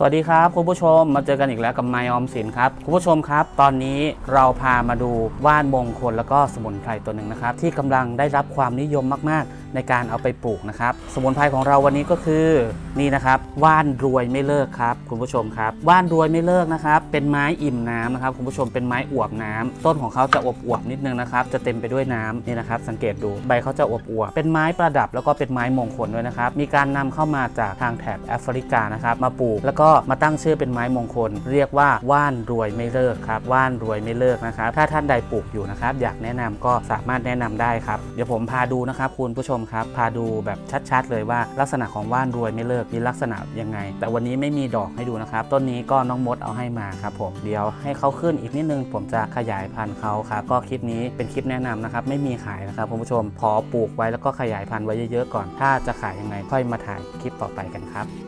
สวัสดีครับคุณผู้ชมมาเจอกันอีกแล้วกับไมออมสินครับคุณผู้ชมครับ ตอนนี้เราพามาดูว่านมงคลแล้วก็สมุนไพรตัวหนึ่งนะครับ ที่กำลังได้รับความนิยมมาก ๆ ในการเอาไปปลูกนะครับ สมุนไพรของเราวันนี้ก็คือนี่นะครับว่านรวยไม่เลิกครับคุณผู้ชมครับว่านรวยไม่เลิกนะครับเป็นไม้อิ่มน้ำนะครับคุณผู้ชมเป็นไม้อวบน้ำต้นของเขาจะอวบอวบนิดนึงนะครับจะเต็มไปด้วยน้ำนี่นะครับ สังเกตดูใบเขาจะอวบอวบเป็นไม้ประดับแล้วก็เป็นไม้มงคลด้วยนะครับมีการนำเข้ามาจากทางแถบแอฟริกานะครับมาปลูกแล้วก็มาตั้งชื่อเป็นไม้มงคล เรียกว่าว่านรวยไม่เลิกครับว่านรวยไม่เลิกนะครับถ้าท่านใดปลูกอยู่นะครับอยากแนะนำก็สามารถแนะนำได้ครับเดี๋ยวผมพาดูนะครับคุณผู้ชมครับ พาดูแบบชัดๆ เลยว่าลักษณะของว่านรวยไม่เลิกมีลักษณะยังไง แต่วันนี้ไม่มีดอกให้ดูนะครับต้นนี้ก็น้องมดเอาให้มาครับผมเดี๋ยวให้เขาขึ้นอีกนิดนึง ผมจะขยายพันธุ์เขาครับก็คลิปนี้เป็นคลิปแนะนำนะครับไม่มีขายนะครับคุณผู้ชมพอปลูกไว้แล้วก็ขยายพันธุ์ไว้เยอะๆก่อน ถ้าจะขายยังไงค่อยมาถ่ายคลิปต่อไปกันครับ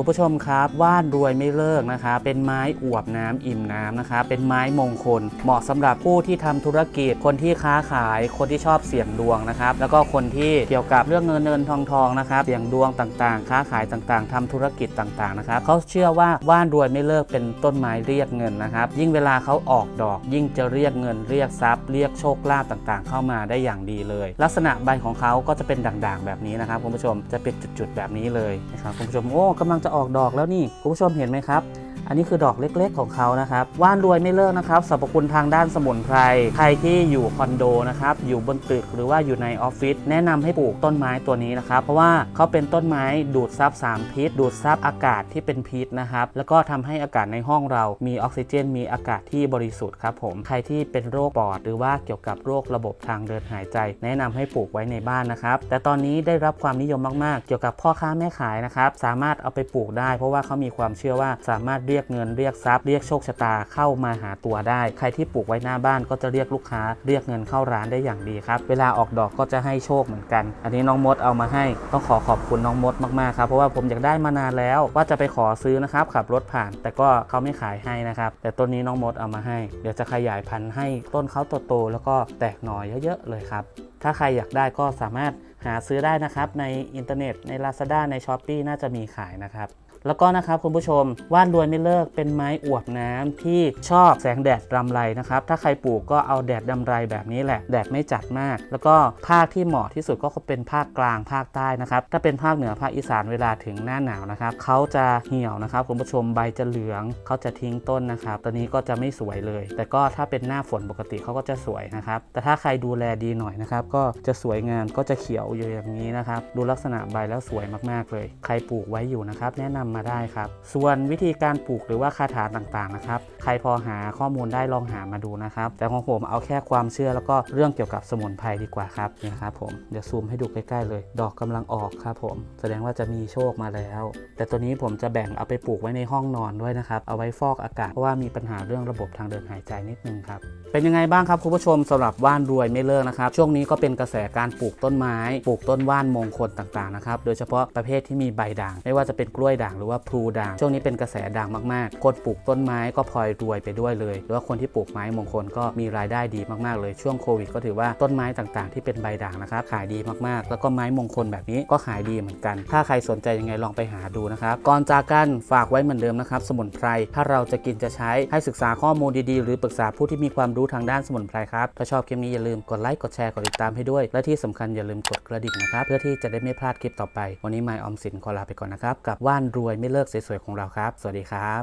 คุณผู้ชมครับว่านรวยไม่เลิกนะครับเป็นไม้อวบน้ำอิ่มน้ำนะครับเป็นไม้มงคล เหมาะสำหรับผู้ที่ทำธุรกิจ คนที่ค้าขาย คนที่ชอบเสี่ยงดวงนะครับ แล้วก็คนที่เกี่ยวกับเรื่องเงินเงินทองทองนะครับเสี่ยงดวงต่างๆ ค้าขายต่างๆทำธุรกิจต่างๆนะครับเขาเชื่อว่าว่านรวยไม่เลิกเป็นต้นไม้เรียกเงินนะครับ ยิ่งเวลาเขาออกดอก ยิ่งจะเรียกเงินเรียกทรัพย์ เรียกโชคลาภต่างๆ เข้ามาได้อย่างดีเลย ลักษณะใบของเขาก็จะเป็นด่างๆ แบบนี้นะครับคุณผู้ชมจะเป็นจุดๆแบบนี้เลยนะครับคุณผู้ชมโอ้กำลังจะออกดอกแล้วนี่คุณผู้ชมเห็นไหมครับ อันนี้คือดอกเล็กๆของเขานะครับ ว่านรวยไม่เลิกนะครับสรรพคุณทางด้านสมุนไพร ใครที่อยู่คอนโดนะครับ อยู่บนตึกหรือว่าอยู่ในออฟฟิศ แนะนำให้ปลูกต้นไม้ตัวนี้นะครับ เพราะว่าเขาเป็นต้นไม้ดูดซับสารพิษ ดูดซับอากาศที่เป็นพิษนะครับ แล้วก็ทำให้อากาศในห้องเรามีออกซิเจน มีอากาศที่บริสุทธิ์ครับผม ใครที่เป็นโรคปอด หรือว่าเกี่ยวกับโรคระบบทางเดินหายใจ แนะนำให้ปลูกไว้ในบ้านนะครับ แต่ตอนนี้ได้รับความนิยมมากๆ เกี่ยวกับพ่อค้าแม่ขายนะครับ สามารถเอาไปปลูกได้ เพราะว่าเขามีความเชื่อว่าสามารถเรียกเงินเรียกทรัพย์เรียกโชคชะตาเข้ามาหาตัวได้ ใครที่ปลูกไว้หน้าบ้านก็จะเรียกลูกค้า เรียกเงินเข้าร้านได้อย่างดีครับ เวลาออกดอกก็จะให้โชคเหมือนกัน อันนี้น้องมดเอามาให้ต้องขอขอบคุณน้องมดมากๆครับเพราะว่าผมอยากได้มานานแล้วว่าจะไปขอซื้อนะครับขับรถผ่าน แต่ก็เขาไม่ขายให้นะครับแต่ต้นนี้น้องมดเอามาให้ เดี๋ยวจะขยายพันธุ์ให้ต้นเขาโตๆแล้วก็แตกหน่อเยอะๆเลยครับถ้าใครอยากได้ก็สามารถหาซื้อได้นะครับในอินเทอร์เน็ตใน Lazada ใน s h อ p e e น่าจะมีขายนะครับ แล้วก็นะครับคุณผู้ชมว่านรวยไม่เลิกเป็นไม้อวบน้ำที่ชอบแสงแดดรำไรนะครับ ถ้าใครปลูกก็เอาแดดรำไรแบบนี้แหละ แดดไม่จัดมาก แล้วก็ภาคที่เหมาะที่สุดก็เป็นภาคกลางภาคใต้นะครับ ถ้าเป็นภาคเหนือภาคอีสานเวลาถึงหน้าหนาวนะครับเขาจะเหี่ยวนะครับคุณผู้ชมใบจะเหลืองเขาจะทิ้งต้นนะครับ ตอนนี้ก็จะไม่สวยเลย แต่ก็ถ้าเป็นหน้าฝนปกติเขาก็จะสวยนะครับ แต่ถ้าใครดูแลดีหน่อยนะครับ ก็จะสวยงามก็จะเขียวอยู่อย่างนี้นะครับ ดูลักษณะใบแล้วสวยมากๆเลย ใครปลูกไว้อยู่นะครับ แนะนำมาได้ครับ ส่วนวิธีการปลูกหรือว่าคาถาต่างๆนะครับ ใครพอหาข้อมูลได้ลองหามาดูนะครับ แต่ของผมเอาแค่ความเชื่อแล้วก็เรื่องเกี่ยวกับสมุนไพรดีกว่าครับนี่นะครับผมเดี๋ยวซูมให้ดูใกล้ๆเลย ดอกกำลังออกครับผมแสดงว่าจะมีโชคมาแล้ว แต่ตัวนี้ผมจะแบ่งเอาไปปลูกไว้ในห้องนอนด้วยนะครับเอาไว้ฟอกอากาศเพราะว่ามีปัญหาเรื่องระบบทางเดินหายใจนิดนึงครับเป็นยังไงบ้างครับคุณผู้ชมสำหรับว่านรวยไม่เลิกนะครับ ช่วงนี้ก็เป็นกระแสการปลูกต้นไม้ ปลูกต้นว่านมงคลต่างๆนะครับโดยเฉพาะประเภทที่มีใบด่าง ไม่ว่าจะเป็นกล้วยด่างหรือว่าพลูด่างช่วงนี้เป็นกระแสด่างมากๆคนปลูกต้นไม้ก็พลอยรวยไปด้วยเลย หรือว่าคนที่ปลูกไม้มงคลก็มีรายได้ดีมากๆเลยช่วงโควิดก็ถือว่าต้นไม้ต่างๆ ที่เป็นใบด่างนะครับขายดีมากๆ แล้วก็ไม้มงคลแบบนี้ก็ขายดีเหมือนกัน ถ้าใครสนใจยังไงลองไปหาดูนะครับก่อนจากกันฝากไว้เหมือนเดิมนะครับสมุนไพรถ้าเราจะกินจะใช้ให้ศึกษาข้อมูลดีๆ หรือปรึกษาผู้ที่มีความรู้ทางด้านสมุนไพรครับถ้าชอบคลิปนี้อย่าลืมกดไลค์กดแชร์กดติดตามให้ด้วย และที่สำคัญอย่าลืมกดกระดิ่งนะครับเพื่อที่จะได้ไม่พลาดคลิปต่อไป วันนี้ไมออมสินขอลาไปก่อนนะครับกับว่านรวยไม่เลิกสวยๆของเราครับ สวัสดีครับ